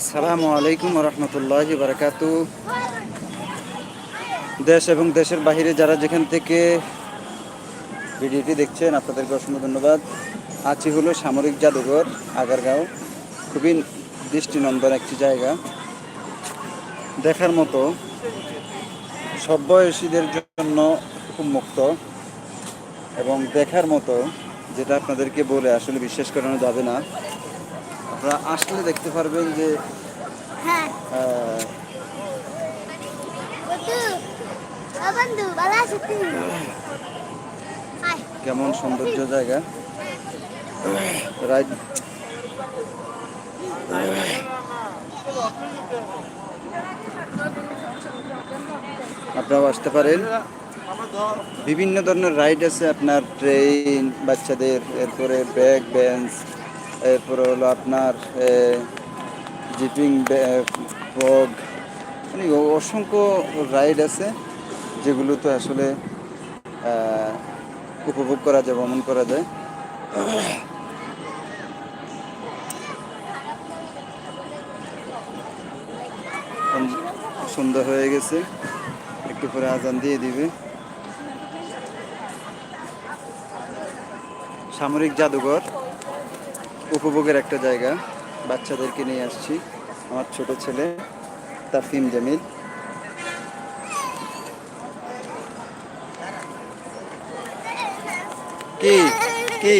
আসসালামু আলাইকুম রহমতুল্লাহ বারকাত। দেশ এবং দেশের বাইরে যারা যেখান থেকে ভিডিওটি দেখছেন, আপনাদেরকে অসংখ্য ধন্যবাদ। আছি হলো সামরিক জাদুঘর, আগারগাঁও। খুবই দৃষ্টিনন্দন একটি জায়গা। দেখার মতো সব বয়সীদের জন্য খুব মুক্ত এবং দেখার মতো, যেটা আপনাদেরকে বলে আসলে বিশ্বাস করানো যাবে না। আপনারা আসলে দেখতে পারবেন যে হ্যাঁ। কেমন সৌন্দর্য জায়গা? রাইড আপনারাও আসতে পারেন। বিভিন্ন ধরনের রাইড আছে আপনার ট্রেন বাচ্চাদের এরপরে ব্যাগ বেঞ্চ এরপরে হলো আপনার জিপিং ফগ মানে অসংখ্য রাইড আছে যেগুলো তো আসলে উপভোগ করা যায়, ভ্রমণ করা যায়। সন্ধ্যা হয়ে গেছে, একটু পরে আজান দিয়ে দিবে। সামরিক জাদুঘর। উপভোগের একটা জায়গা। বাচ্চাদেরকে নিয়ে আসছি। আমার ছোট ছেলে তাফিম জামিল কি? কি?